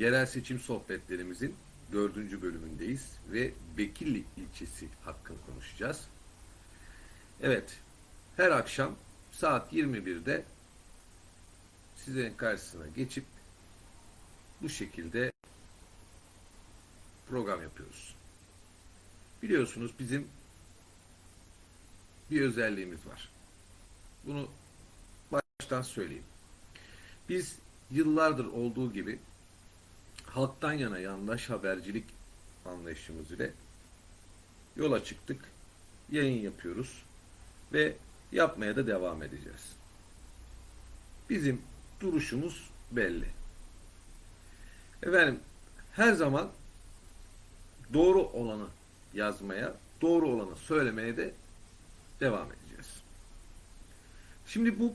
Yerel seçim sohbetlerimizin dördüncü bölümündeyiz ve Bekirli ilçesi hakkında konuşacağız. Evet, her akşam saat 21'de sizlerin karşısına geçip bu şekilde program yapıyoruz. Biliyorsunuz bizim bir özelliğimiz var. Bunu baştan söyleyeyim. Biz yıllardır olduğu gibi halktan yana yandaş habercilik anlayışımız ile yola çıktık. Yayın yapıyoruz ve yapmaya da devam edeceğiz. Bizim duruşumuz belli. Efendim her zaman doğru olanı yazmaya, doğru olanı söylemeye de devam edeceğiz. Şimdi bu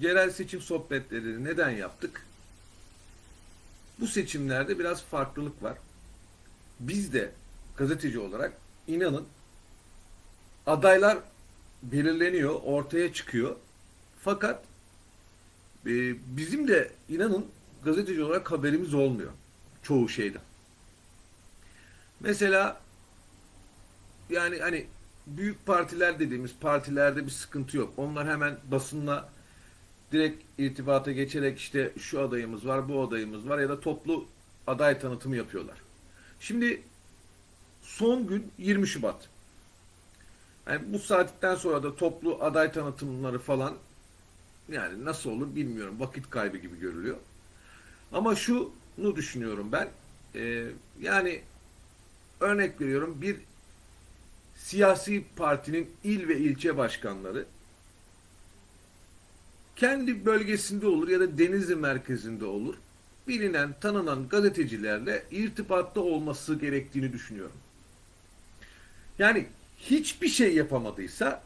yerel seçim sohbetleri neden yaptık? Bu seçimlerde biraz farklılık var. Biz de gazeteci olarak inanın adaylar belirleniyor, ortaya çıkıyor. Fakat e, bizim de inanın gazeteci olarak haberimiz olmuyor çoğu şeyden. Mesela yani hani büyük partiler dediğimiz partilerde bir sıkıntı yok. Onlar hemen basınla direkt irtibata geçerek işte şu adayımız var, bu adayımız var ya da toplu aday tanıtımı yapıyorlar. Şimdi son gün 20 Şubat. Yani bu saatten sonra da toplu aday tanıtımları falan yani nasıl olur bilmiyorum. Vakit kaybı gibi görülüyor. Ama şunu düşünüyorum ben. Ee, yani örnek veriyorum bir siyasi partinin il ve ilçe başkanları kendi bölgesinde olur ya da Denizli merkezinde olur. Bilinen, tanınan gazetecilerle irtibatta olması gerektiğini düşünüyorum. Yani hiçbir şey yapamadıysa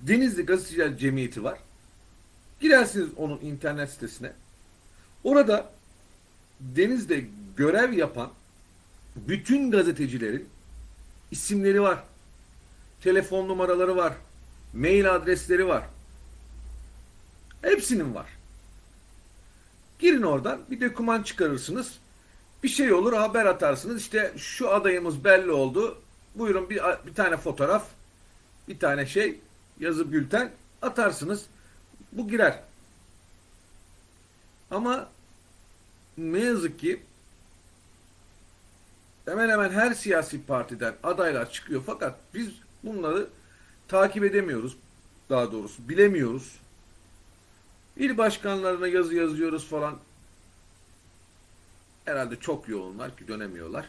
Denizli Gazeteciler Cemiyeti var. Girersiniz onun internet sitesine. Orada denizde görev yapan bütün gazetecilerin isimleri var. Telefon numaraları var. Mail adresleri var. Hepsinin var. Girin oradan bir doküman çıkarırsınız. Bir şey olur haber atarsınız. İşte şu adayımız belli oldu. Buyurun bir, bir tane fotoğraf, bir tane şey, yazı bülten atarsınız. Bu girer. Ama ne yazık ki hemen hemen her siyasi partiden adaylar çıkıyor fakat biz bunları takip edemiyoruz. Daha doğrusu bilemiyoruz. İl başkanlarına yazı yazıyoruz falan. Herhalde çok yoğunlar ki dönemiyorlar.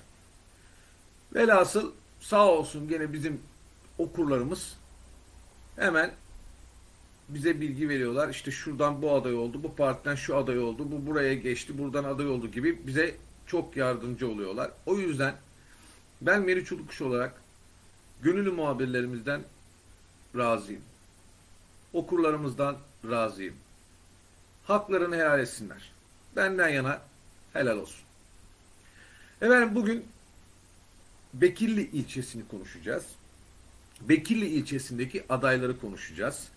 Velhasıl sağ olsun gene bizim okurlarımız hemen bize bilgi veriyorlar. İşte şuradan bu aday oldu, bu partiden şu aday oldu, bu buraya geçti, buradan aday oldu gibi bize çok yardımcı oluyorlar. O yüzden ben Meriç Ulukuş olarak gönüllü muhabirlerimizden razıyım. Okurlarımızdan razıyım. Haklarını helal etsinler. Benden yana helal olsun. Efendim bugün Bekirli ilçesini konuşacağız. Bekirli ilçesindeki adayları konuşacağız.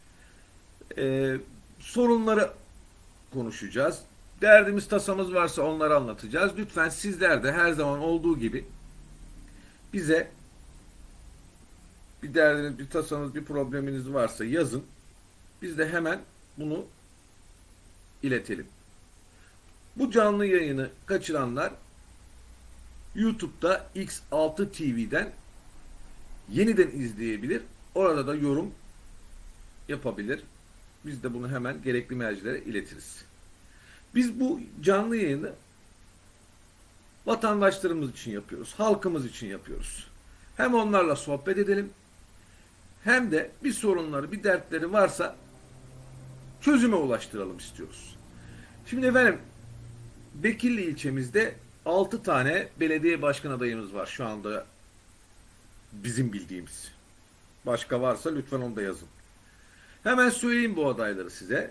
Ee, sorunları konuşacağız. Derdimiz tasamız varsa onları anlatacağız. Lütfen sizler de her zaman olduğu gibi bize bir derdiniz, bir tasanız, bir probleminiz varsa yazın. Biz de hemen bunu iletelim. Bu canlı yayını kaçıranlar YouTube'da X6 TV'den yeniden izleyebilir. Orada da yorum yapabilir. Biz de bunu hemen gerekli mercilere iletiriz. Biz bu canlı yayını vatandaşlarımız için yapıyoruz. Halkımız için yapıyoruz. Hem onlarla sohbet edelim hem de bir sorunları, bir dertleri varsa çözüme ulaştıralım istiyoruz. Şimdi efendim Bekirli ilçemizde 6 tane belediye başkan adayımız var şu anda bizim bildiğimiz. Başka varsa lütfen onu da yazın. Hemen söyleyeyim bu adayları size.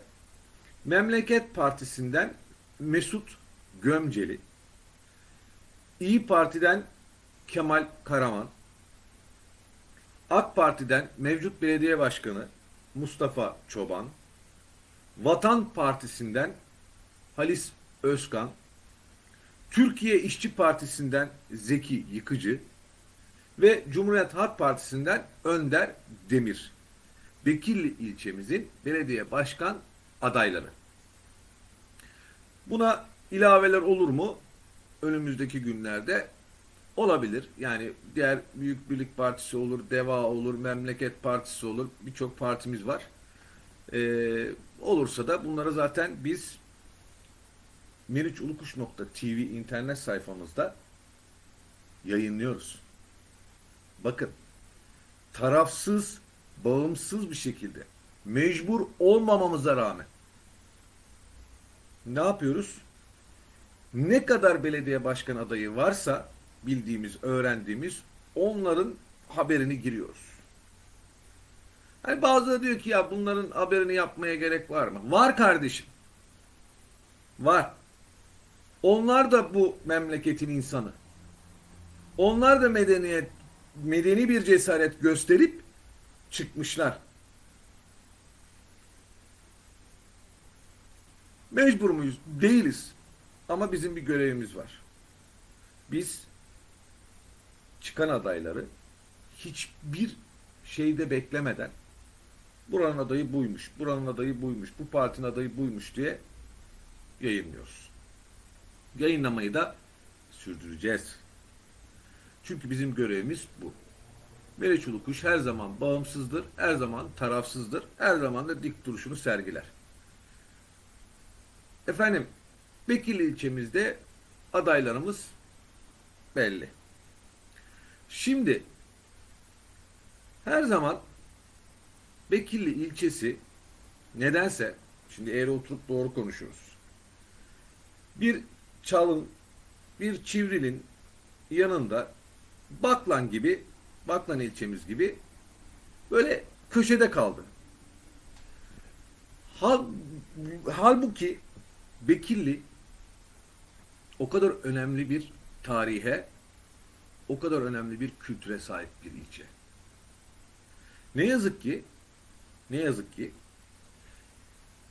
Memleket Partisi'nden Mesut Gömceli, İyi Parti'den Kemal Karaman, AK Parti'den mevcut belediye başkanı Mustafa Çoban, Vatan Partisi'nden Halis Özkan, Türkiye İşçi Partisi'nden Zeki Yıkıcı ve Cumhuriyet Halk Partisi'nden Önder Demir. Bekirli ilçemizin belediye başkan adayları. Buna ilaveler olur mu? Önümüzdeki günlerde olabilir. Yani diğer Büyük Birlik Partisi olur, Deva olur, Memleket Partisi olur. Birçok partimiz var. Ee, olursa da bunları zaten biz meriçulukuş.tv internet sayfamızda yayınlıyoruz. Bakın tarafsız, bağımsız bir şekilde mecbur olmamamıza rağmen ne yapıyoruz? Ne kadar belediye başkan adayı varsa bildiğimiz, öğrendiğimiz onların haberini giriyoruz. Hani bazıları diyor ki ya bunların haberini yapmaya gerek var mı? Var kardeşim. Var. Onlar da bu memleketin insanı. Onlar da medeniyet, medeni bir cesaret gösterip çıkmışlar. Mecbur muyuz? Değiliz. Ama bizim bir görevimiz var. Biz çıkan adayları hiçbir şeyde beklemeden buranın adayı buymuş, buranın adayı buymuş, bu partinin adayı buymuş diye yayınlıyoruz. Yayınlamayı da sürdüreceğiz. Çünkü bizim görevimiz bu. Meriç Ulukuş her zaman bağımsızdır, her zaman tarafsızdır, her zaman da dik duruşunu sergiler. Efendim, Bekirli ilçemizde adaylarımız belli. Şimdi her zaman Bekirli ilçesi nedense şimdi eğri oturup doğru konuşuyoruz. Bir çalın, bir çivrilin yanında Baklan gibi, Baklan ilçemiz gibi böyle köşede kaldı. Hal, halbuki Bekirli o kadar önemli bir tarihe, o kadar önemli bir kültüre sahip bir ilçe. Ne yazık ki, ne yazık ki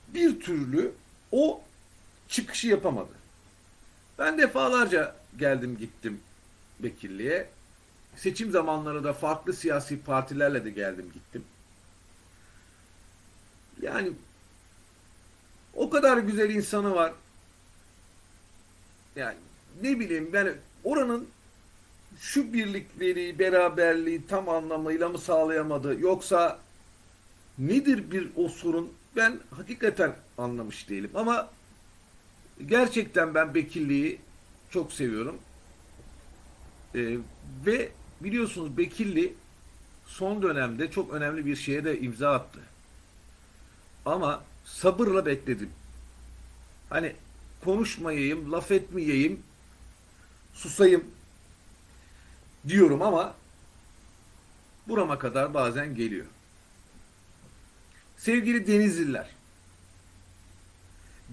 bir türlü o çıkışı yapamadı. Ben defalarca geldim gittim Bekirli'ye. Seçim zamanları da farklı siyasi partilerle de geldim gittim. Yani o kadar güzel insanı var. Yani ne bileyim ben oranın şu birlikleri, beraberliği tam anlamıyla mı sağlayamadı yoksa nedir bir o sorun ben hakikaten anlamış değilim ama gerçekten ben Bekirli'yi çok seviyorum. Ee, ve biliyorsunuz Bekirli son dönemde çok önemli bir şeye de imza attı. Ama sabırla bekledim. Hani konuşmayayım, laf etmeyeyim, susayım diyorum ama burama kadar bazen geliyor. Sevgili Denizliler,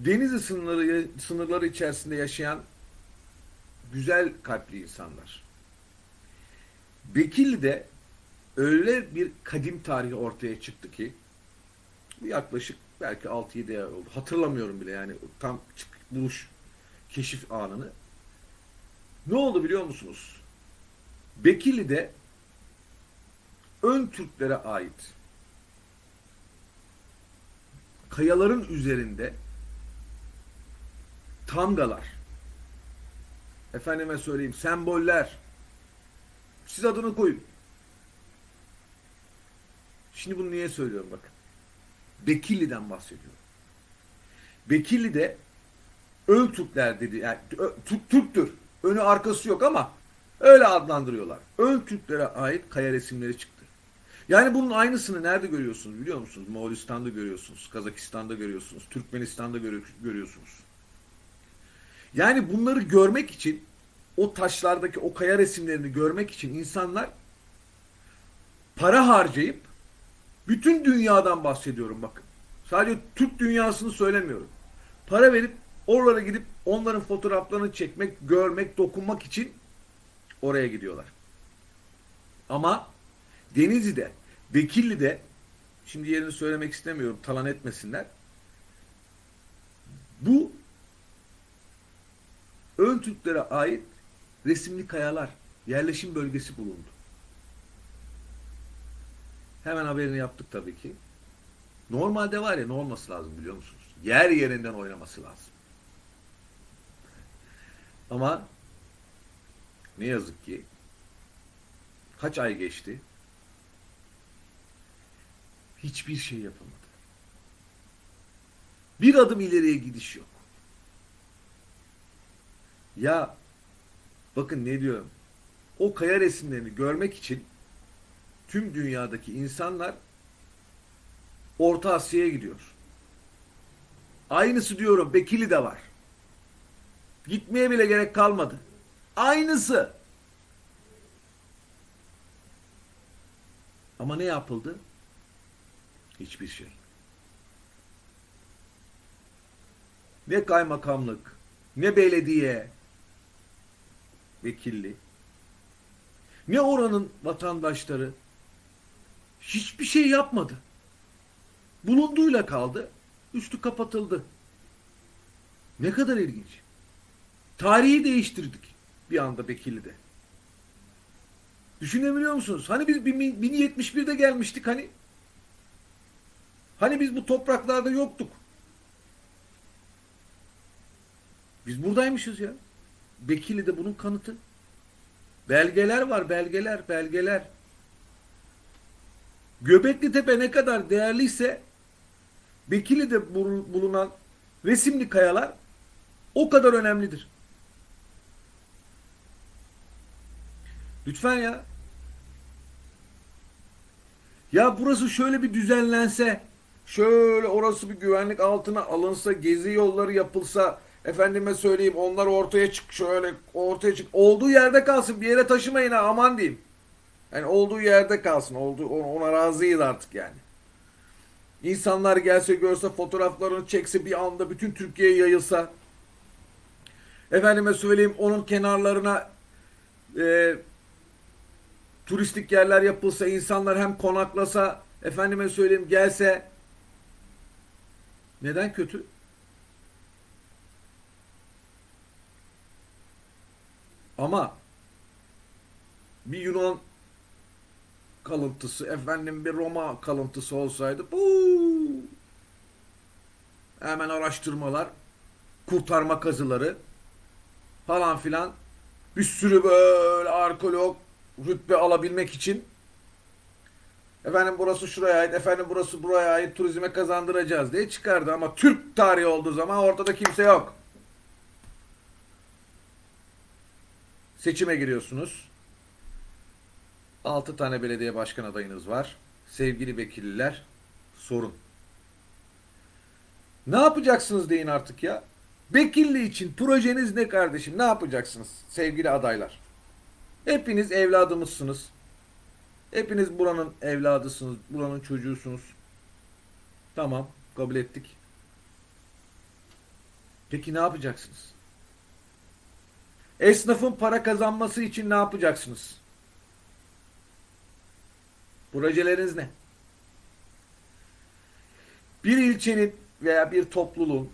Denizli sınırları, sınırları içerisinde yaşayan güzel kalpli insanlar. Bekirli'de öyle bir kadim tarihi ortaya çıktı ki yaklaşık belki 6-7 ay oldu. Hatırlamıyorum bile yani tam buluş, keşif anını. Ne oldu biliyor musunuz? Bekirli'de ön Türklere ait kayaların üzerinde tamgalar, efendime söyleyeyim semboller, siz adını koyun. Şimdi bunu niye söylüyorum bakın. Bekirli'den bahsediyorum. Bekirli'de Öl Türkler dedi. Yani Türk Türktür. Önü arkası yok ama öyle adlandırıyorlar. Öl Türklere ait kaya resimleri çıktı. Yani bunun aynısını nerede görüyorsunuz biliyor musunuz? Moğolistan'da görüyorsunuz, Kazakistan'da görüyorsunuz, Türkmenistan'da görüyorsunuz. Yani bunları görmek için o taşlardaki o kaya resimlerini görmek için insanlar para harcayıp bütün dünyadan bahsediyorum bakın. Sadece Türk dünyasını söylemiyorum. Para verip oralara gidip onların fotoğraflarını çekmek, görmek, dokunmak için oraya gidiyorlar. Ama Denizli'de, Bekirli'de şimdi yerini söylemek istemiyorum talan etmesinler. Bu ön Türklere ait resimli kayalar, yerleşim bölgesi bulundu. Hemen haberini yaptık tabii ki. Normalde var ya ne olması lazım biliyor musunuz? Yer yerinden oynaması lazım. Ama ne yazık ki kaç ay geçti? Hiçbir şey yapamadı. Bir adım ileriye gidiş yok. Ya bakın ne diyorum. O kaya resimlerini görmek için tüm dünyadaki insanlar Orta Asya'ya gidiyor. Aynısı diyorum Bekili de var. Gitmeye bile gerek kalmadı. Aynısı. Ama ne yapıldı? Hiçbir şey. Ne kaymakamlık, ne belediye, vekilli, ne oranın vatandaşları hiçbir şey yapmadı. Bulunduğuyla kaldı, üstü kapatıldı. Ne kadar ilginç. Tarihi değiştirdik bir anda Bekirli'de. Düşünebiliyor musunuz? Hani biz 1071'de gelmiştik hani? Hani biz bu topraklarda yoktuk? Biz buradaymışız ya. Bekirli'de bunun kanıtı. Belgeler var, belgeler, belgeler. Göbekli Tepe ne kadar değerliyse Bekirli'de bulunan resimli kayalar o kadar önemlidir. Lütfen ya. Ya burası şöyle bir düzenlense, şöyle orası bir güvenlik altına alınsa, gezi yolları yapılsa, efendime söyleyeyim onlar ortaya çık şöyle ortaya çık. Olduğu yerde kalsın bir yere taşımayın ha aman diyeyim. Yani olduğu yerde kalsın. Olduğu, ona razıyız artık yani. İnsanlar gelse görse fotoğraflarını çekse bir anda bütün Türkiye'ye yayılsa. Efendime söyleyeyim onun kenarlarına e, turistik yerler yapılsa insanlar hem konaklasa efendime söyleyeyim gelse neden kötü? Ama bir Yunan kalıntısı, efendim bir Roma kalıntısı olsaydı buu, hemen araştırmalar, kurtarma kazıları falan filan. Bir sürü böyle arkeolog rütbe alabilmek için. Efendim burası şuraya ait, efendim burası buraya ait turizme kazandıracağız diye çıkardı. Ama Türk tarihi olduğu zaman ortada kimse yok. Seçime giriyorsunuz. 6 tane belediye başkan adayınız var. Sevgili vekiller sorun. Ne yapacaksınız deyin artık ya. Bekilli için projeniz ne kardeşim? Ne yapacaksınız sevgili adaylar? Hepiniz evladımızsınız. Hepiniz buranın evladısınız, buranın çocuğusunuz. Tamam, kabul ettik. Peki ne yapacaksınız? Esnafın para kazanması için ne yapacaksınız? Projeleriniz ne? Bir ilçenin veya bir topluluğun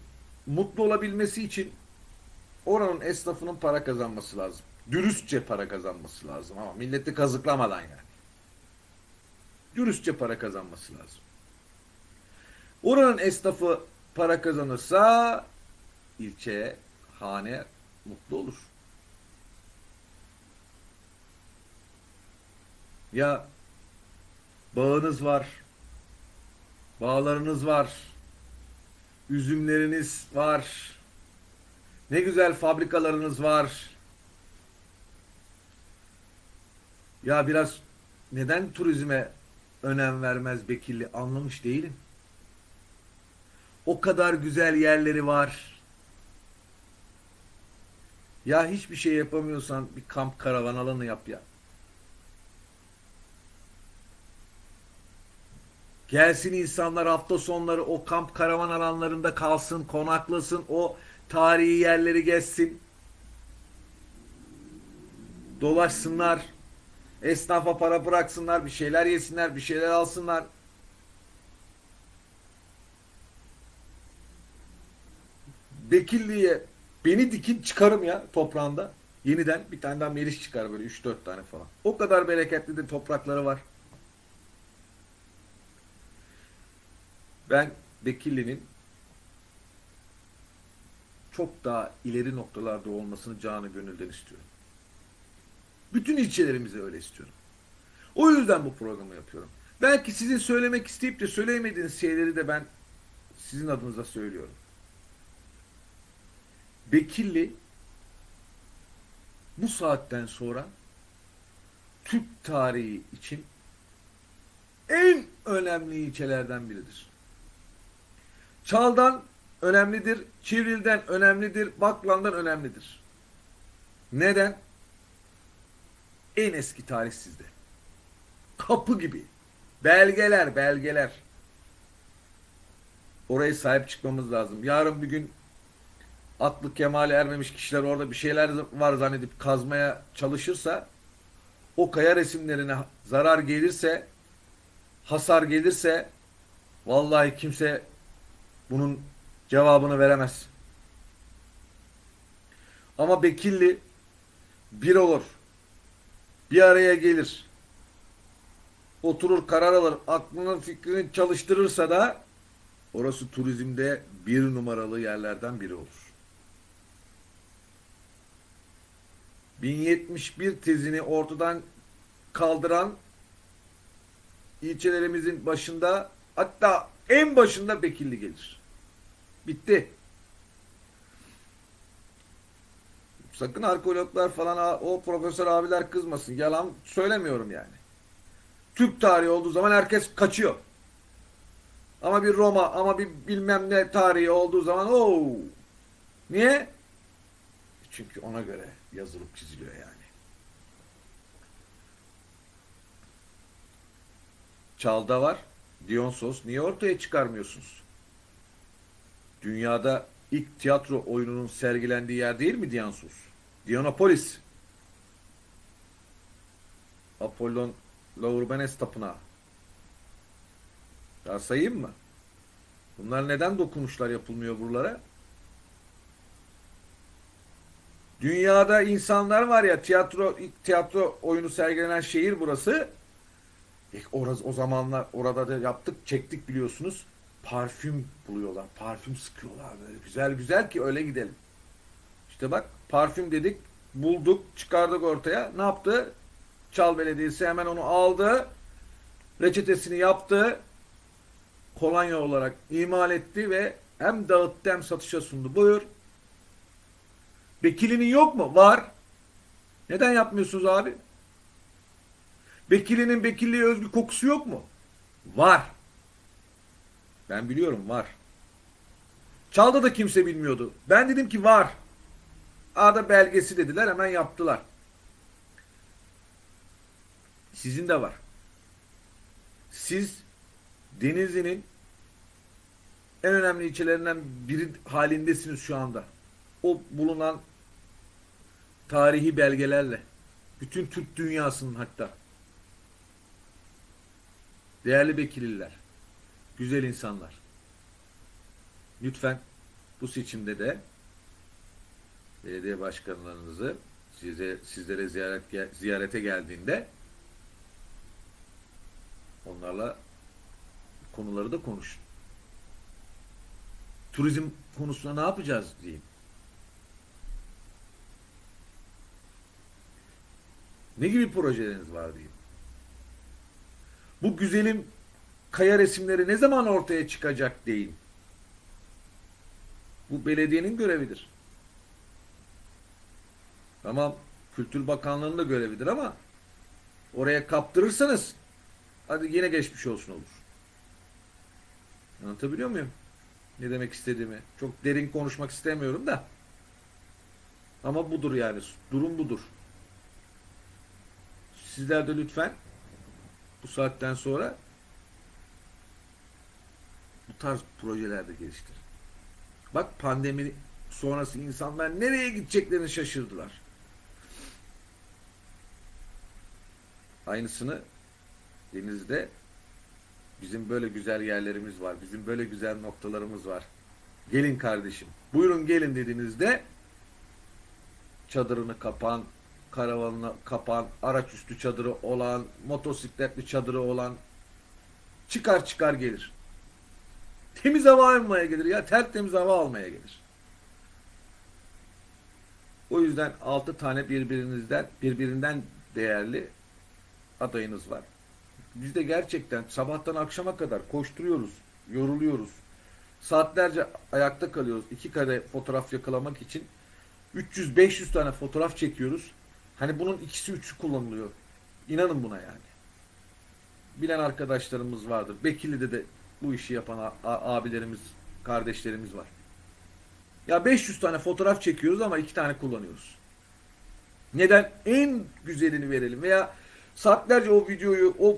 mutlu olabilmesi için oranın esnafının para kazanması lazım. Dürüstçe para kazanması lazım ama milleti kazıklamadan yani. Dürüstçe para kazanması lazım. Oranın esnafı para kazanırsa ilçeye, hane mutlu olur. Ya bağınız var, bağlarınız var, üzümleriniz var, ne güzel fabrikalarınız var. Ya biraz neden turizme önem vermez Bekirli anlamış değilim. O kadar güzel yerleri var. Ya hiçbir şey yapamıyorsan bir kamp karavan alanı yap ya. Gelsin insanlar hafta sonları o kamp karavan alanlarında kalsın, konaklasın, o tarihi yerleri gezsin. Dolaşsınlar. Esnafa para bıraksınlar, bir şeyler yesinler, bir şeyler alsınlar. Bekirli'ye Beni dikin çıkarım ya toprağında. Yeniden bir tane daha meriç çıkar böyle 3-4 tane falan. O kadar bereketli de toprakları var. Ben Bekirli'nin çok daha ileri noktalarda olmasını canı gönülden istiyorum. Bütün ilçelerimize öyle istiyorum. O yüzden bu programı yapıyorum. Belki sizin söylemek isteyip de söyleyemediğiniz şeyleri de ben sizin adınıza söylüyorum. Bekirli bu saatten sonra Türk tarihi için en önemli ilçelerden biridir. Çal'dan önemlidir, Çivril'den önemlidir, Baklan'dan önemlidir. Neden? En eski tarih sizde. Kapı gibi. Belgeler, belgeler. Oraya sahip çıkmamız lazım. Yarın bir gün aklı kemale ermemiş kişiler orada bir şeyler var zannedip kazmaya çalışırsa o kaya resimlerine zarar gelirse hasar gelirse vallahi kimse bunun cevabını veremez. Ama Bekirli bir olur. Bir araya gelir. Oturur karar alır. Aklının fikrini çalıştırırsa da orası turizmde bir numaralı yerlerden biri olur. 1071 tezini ortadan kaldıran ilçelerimizin başında hatta en başında Bekirli gelir. Bitti. Sakın arkeologlar falan o profesör abiler kızmasın. Yalan söylemiyorum yani. Türk tarihi olduğu zaman herkes kaçıyor. Ama bir Roma ama bir bilmem ne tarihi olduğu zaman o Niye? Çünkü ona göre yazılıp çiziliyor yani. Çalda var. Dionysos. Niye ortaya çıkarmıyorsunuz? Dünyada ilk tiyatro oyununun sergilendiği yer değil mi Dionysos? Dionopolis. Apollon Laurbenes Tapınağı. Daha sayayım mı? Bunlar neden dokunuşlar yapılmıyor buralara? Dünyada insanlar var ya tiyatro ilk tiyatro oyunu sergilenen şehir burası. İlk orası, o zamanlar orada da yaptık çektik biliyorsunuz. Parfüm buluyorlar. Parfüm sıkıyorlar böyle güzel güzel ki öyle gidelim. İşte bak parfüm dedik bulduk çıkardık ortaya. Ne yaptı? Çal Belediyesi hemen onu aldı. Reçetesini yaptı. Kolonya olarak imal etti ve hem dağıttı hem satışa sundu. Buyur. Bekirli'nin yok mu? Var. Neden yapmıyorsunuz abi? Bekirli'nin Bekirli'ye özgü kokusu yok mu? Var. Ben biliyorum var. Çalda da kimse bilmiyordu. Ben dedim ki var. Arada belgesi dediler hemen yaptılar. Sizin de var. Siz Denizli'nin en önemli ilçelerinden biri halindesiniz şu anda. O bulunan tarihi belgelerle. Bütün Türk dünyasının hatta. Değerli Bekirliler. Güzel insanlar. Lütfen bu seçimde de belediye başkanlarınızı size sizlere ziyaret ziyarete geldiğinde onlarla konuları da konuşun. Turizm konusunda ne yapacağız diyeyim. Ne gibi projeleriniz var diyeyim. Bu güzelim kaya resimleri ne zaman ortaya çıkacak deyin. Bu belediyenin görevidir. Tamam Kültür Bakanlığı'nın da görevidir ama oraya kaptırırsanız hadi yine geçmiş olsun olur. Anlatabiliyor muyum? Ne demek istediğimi. Çok derin konuşmak istemiyorum da. Ama budur yani. Durum budur. Sizler de lütfen bu saatten sonra tarz projelerde geliştirin. Bak pandemi sonrası insanlar nereye gideceklerini şaşırdılar. Aynısını denizde bizim böyle güzel yerlerimiz var. Bizim böyle güzel noktalarımız var. Gelin kardeşim. Buyurun gelin dediğinizde çadırını kapan, karavanını kapan, araç üstü çadırı olan, motosikletli çadırı olan çıkar çıkar gelir. Temiz hava almaya gelir ya. Tertemiz hava almaya gelir. O yüzden 6 tane birbirinizden birbirinden değerli adayınız var. Biz de gerçekten sabahtan akşama kadar koşturuyoruz, yoruluyoruz. Saatlerce ayakta kalıyoruz. iki kare fotoğraf yakalamak için 300-500 tane fotoğraf çekiyoruz. Hani bunun ikisi üçü kullanılıyor. İnanın buna yani. Bilen arkadaşlarımız vardır. Bekirli'de de bu işi yapan abilerimiz, kardeşlerimiz var. Ya 500 tane fotoğraf çekiyoruz ama iki tane kullanıyoruz. Neden? En güzelini verelim veya saatlerce o videoyu, o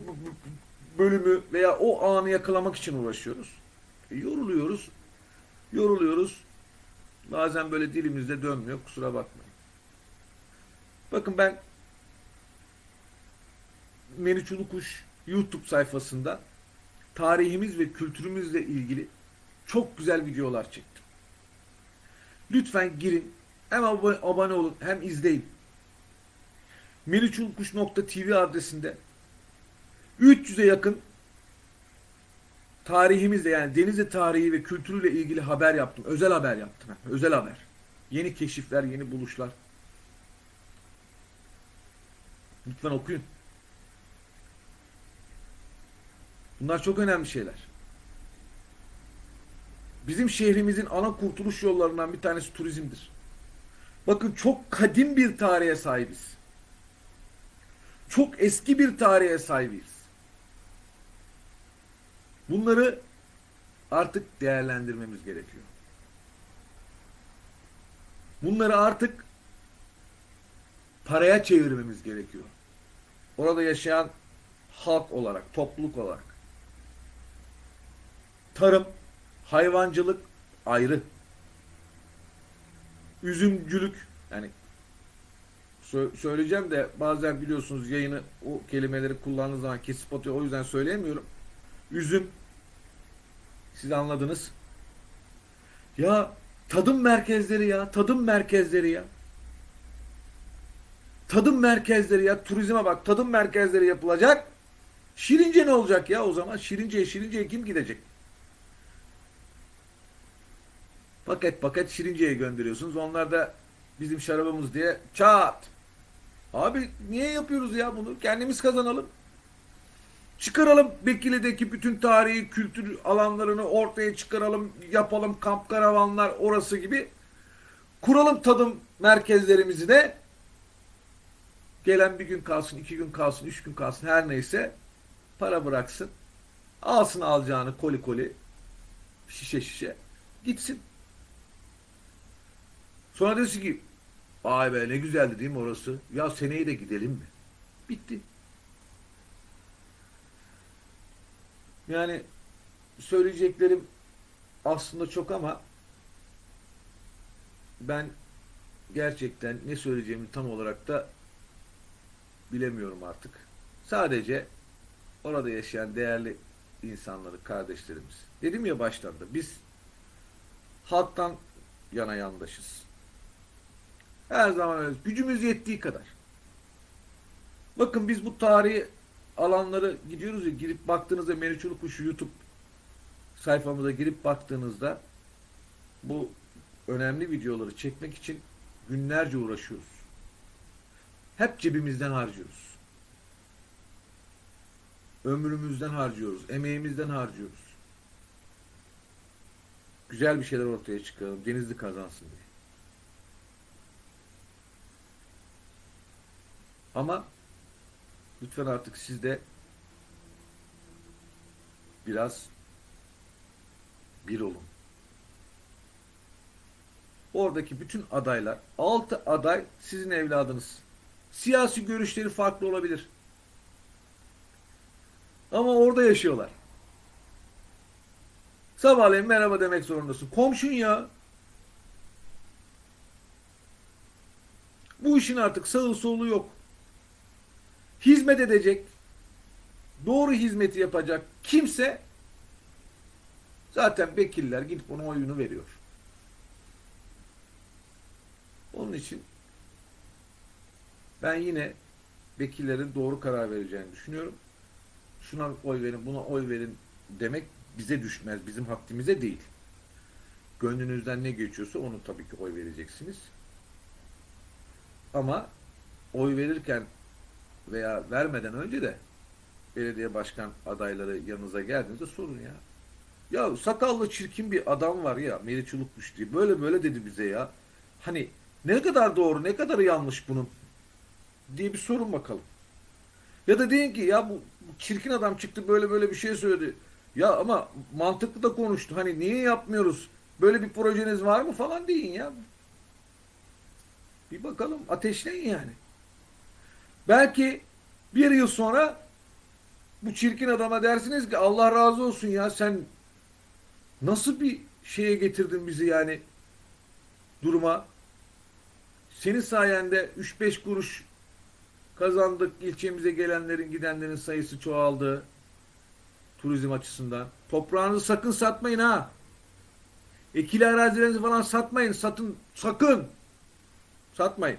bölümü veya o anı yakalamak için uğraşıyoruz. E, yoruluyoruz. Yoruluyoruz. Bazen böyle dilimizde dönmüyor. Kusura bakmayın. Bakın ben Meriç Ulukuş YouTube sayfasında tarihimiz ve kültürümüzle ilgili çok güzel videolar çektim. Lütfen girin. Hem ab- abone olun hem izleyin. meriçulkuş.tv adresinde 300'e yakın tarihimizle yani Denizli tarihi ve kültürüyle ilgili haber yaptım. Özel haber yaptım. Özel haber. Yeni keşifler, yeni buluşlar. Lütfen okuyun. Bunlar çok önemli şeyler. Bizim şehrimizin ana kurtuluş yollarından bir tanesi turizmdir. Bakın çok kadim bir tarihe sahibiz. Çok eski bir tarihe sahibiz. Bunları artık değerlendirmemiz gerekiyor. Bunları artık paraya çevirmemiz gerekiyor. Orada yaşayan halk olarak, topluluk olarak. Tarım, hayvancılık ayrı. Üzümcülük yani sö- söyleyeceğim de bazen biliyorsunuz yayını o kelimeleri kullandığınız zaman kesip atıyor. O yüzden söyleyemiyorum. Üzüm siz anladınız. Ya tadım merkezleri ya, tadım merkezleri ya. Tadım merkezleri ya, turizme bak, tadım merkezleri yapılacak. Şirince ne olacak ya o zaman? Şirince'ye, Şirince'ye kim gidecek? Paket paket Şirince'ye gönderiyorsunuz. Onlar da bizim şarabımız diye çat. Abi niye yapıyoruz ya bunu? Kendimiz kazanalım. Çıkaralım Bekirli'deki bütün tarihi, kültür alanlarını ortaya çıkaralım, yapalım kamp karavanlar orası gibi. Kuralım tadım merkezlerimizi de. Gelen bir gün kalsın, iki gün kalsın, üç gün kalsın her neyse para bıraksın. Alsın alacağını koli koli, şişe şişe gitsin. Sonra desin ki ay be ne güzeldi değil mi orası? Ya seneye de gidelim mi? Bitti. Yani söyleyeceklerim aslında çok ama ben gerçekten ne söyleyeceğimi tam olarak da bilemiyorum artık. Sadece orada yaşayan değerli insanları, kardeşlerimiz. Dedim ya baştan da biz halktan yana yandaşız. Her zaman öyle. Gücümüz yettiği kadar. Bakın biz bu tarihi alanları gidiyoruz ya girip baktığınızda Meriçoğlu Kuşu YouTube sayfamıza girip baktığınızda bu önemli videoları çekmek için günlerce uğraşıyoruz. Hep cebimizden harcıyoruz. Ömrümüzden harcıyoruz, emeğimizden harcıyoruz. Güzel bir şeyler ortaya çıkaralım, Denizli kazansın diye. Ama lütfen artık siz de biraz bir olun. Oradaki bütün adaylar, altı aday sizin evladınız. Siyasi görüşleri farklı olabilir. Ama orada yaşıyorlar. Sabahleyin merhaba demek zorundasın. Komşun ya. Bu işin artık sağı solu yok. Hizmet edecek, doğru hizmeti yapacak kimse zaten vekiller gidip ona oyunu veriyor. Onun için Ben yine vekillerin doğru karar vereceğini düşünüyorum. Şuna oy verin, buna oy verin demek bize düşmez, bizim haddimize değil. Gönlünüzden ne geçiyorsa onu tabii ki oy vereceksiniz. Ama oy verirken veya vermeden önce de belediye başkan adayları yanınıza geldiğinizde sorun ya. Ya sakallı çirkin bir adam var ya Meriç Ulukmuş diye. Böyle böyle dedi bize ya. Hani ne kadar doğru ne kadar yanlış bunun diye bir sorun bakalım. Ya da deyin ki ya bu, çirkin adam çıktı böyle böyle bir şey söyledi. Ya ama mantıklı da konuştu. Hani niye yapmıyoruz? Böyle bir projeniz var mı falan deyin ya. Bir bakalım ateşleyin yani. Belki bir yıl sonra bu çirkin adama dersiniz ki Allah razı olsun ya sen nasıl bir şeye getirdin bizi yani duruma. Senin sayende 3-5 kuruş kazandık. ilçemize gelenlerin gidenlerin sayısı çoğaldı. Turizm açısından. Toprağınızı sakın satmayın ha. Ekili arazilerinizi falan satmayın. Satın sakın. Satmayın.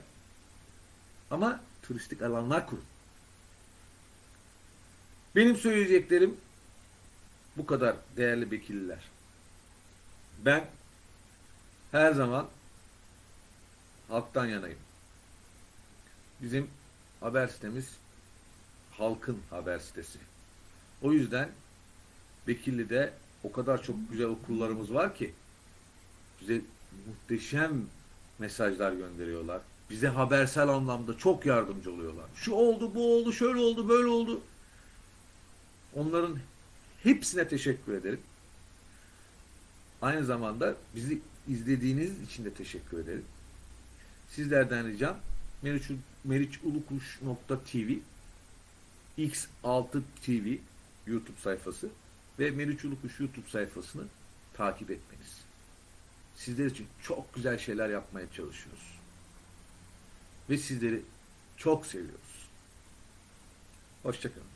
Ama turistik alanlar kurun. Benim söyleyeceklerim bu kadar değerli vekiller. Ben her zaman halktan yanayım. Bizim haber sitemiz halkın haber sitesi. O yüzden Bekirli'de o kadar çok güzel okullarımız var ki bize muhteşem mesajlar gönderiyorlar. Bize habersel anlamda çok yardımcı oluyorlar. Şu oldu, bu oldu, şöyle oldu, böyle oldu. Onların hepsine teşekkür ederim. Aynı zamanda bizi izlediğiniz için de teşekkür ederim. Sizlerden ricam Meriç, meriçulukuş.tv X6 TV YouTube sayfası ve Meriç Ulukuş YouTube sayfasını takip etmeniz. Sizler için çok güzel şeyler yapmaya çalışıyoruz. Ve sizleri çok seviyoruz. Hoşçakalın.